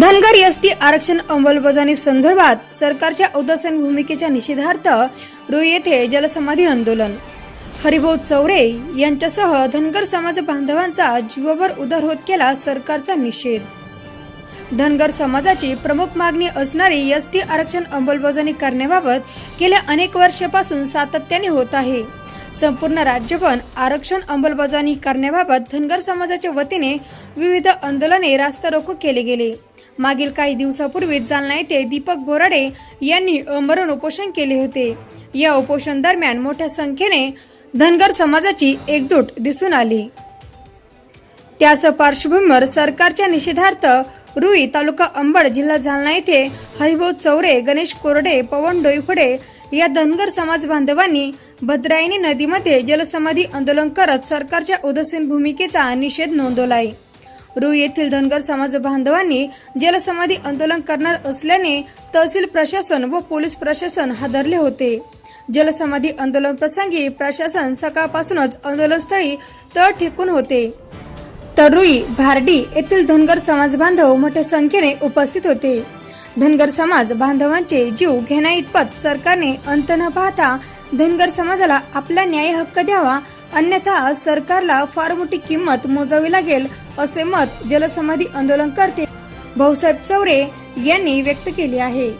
Dhangar ST आरक्षण अंमलबजावणी संदर्भात सरकारच्या उदासीन भूमिकेच्या निषेधार्थ रुई येथे जलसमाधी आंदोलन. हरिभाऊ चौरे यांच्यासह धनगर समाज बांधवांचा जीवावर उधार होत केला सरकारचा निषेध. धनगर समाजाची प्रमुख मागणी असणारी एसटी आरक्षण अंमलबजावणी करण्याबाबत गेल्या अनेक वर्षापासून सातत्याने होत आहे. संपूर्ण राज्यभर आरक्षण अंमलबजावणी करण्याबाबत धनगर समाजाच्या वतीने विविध आंदोलने रास्ता रोको केले गेले. मागील काही दिवसापूर्वी जालना येथे दीपक बोराडे यांनी मरण उपोषण केले होते. या उपोषण दरम्यान मोठ्या संख्येने धनगर समाजाची एकजूट दिसून आली. त्याच पार्श्वभूमीवर सरकारच्या निषेधार्थ रुई तालुका अंबड जिल्हा जालना येथे हरिभाऊ चौरे गणेश कोरडे पवन डोईफडे या धनगर समाज बांधवांनी भद्रायणी नदीमध्ये जलसमाधी आंदोलन करत सरकारच्या उदासीन भूमिकेचा निषेध नोंदवलाय. रुई येथील धनगर समाज बांधवांनी जलसमाधी आंदोलन करणार असल्याने तहसील प्रशासन व पोलीस प्रशासन हादरले होते. जलसमाधी आंदोलन प्रसंगी प्रशासन सकाळपासूनच आंदोलनस्थळी तळ ठेकून होते. तरुई भारडी येथील धनगर समाज बांधव मोठ्या संख्येने उपस्थित होते. धनगर समाज बांधवांचे जीव घेण्याइतपत सरकारने अंत न पाहता धनगर समाजाला आपला न्याय हक्क द्यावा अन्यथा सरकारला फार मोठी किंमत मोजावी लागेल असे मत जलसमाधी आंदोलनकर्ते भाऊसाहेब चौरे यांनी व्यक्त केले आहे.